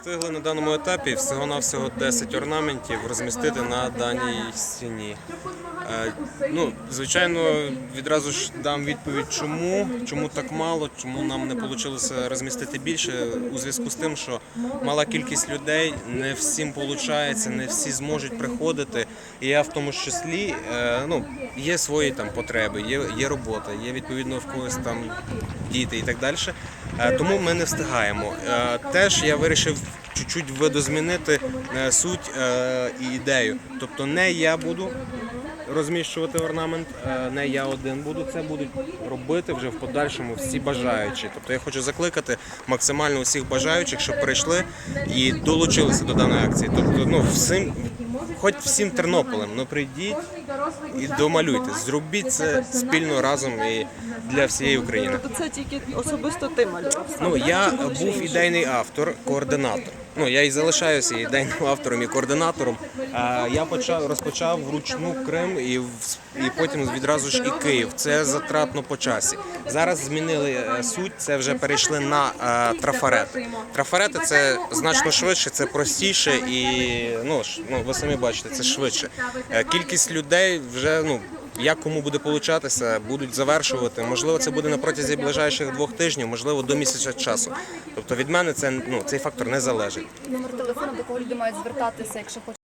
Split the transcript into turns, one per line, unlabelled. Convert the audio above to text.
Встигли на даному етапі всього-навсього 10 орнаментів розмістити на даній стіні. Е, Ну, звичайно, відразу ж дам відповідь, чому, чому так мало, чому нам не вийшло розмістити більше, у зв'язку з тим, що мала кількість людей, не всім виходить, не всі зможуть приходити. І я в тому ж числі, е, ну, є свої там потреби, є, є робота, є відповідно в когось там діти і так далі. Е, Тому ми не встигаємо. Е, Теж я вирішив чуть-чуть видозмінити е, суть і ідею. Тобто не я буду розміщувати орнамент, не я один буду. Це будуть робити вже в подальшому всі бажаючі. Тобто я хочу закликати максимально усіх бажаючих, щоб прийшли і долучилися до даної акції. Тобто, ну всім, хоч всім Тернополем, ну прийдіть і домалюйте. Зробіть це спільно разом і для всієї України.
Тобто це тільки особисто ти малював.
Ну я був ідейний автор, координатор. Ну я і залишаюся ідейним автором і координатором. А я почав розпочав вручну Крим і і потім відразу ж і Київ. Це затратно по часі. Зараз змінили е, суть. Це вже перейшли на е, трафарети. Трафарети це значно швидше, це простіше і ну ж ну ви самі бачите, це швидше. Е, Кількість людей вже ну. Як кому буде получатися, будуть завершувати. Можливо, це буде на протязі ближайших двох тижнів, можливо, до місяця часу. Тобто від мене це ну цей фактор не залежить.
Номер телефону, до кого люди мають звертатися, якщо хочуть.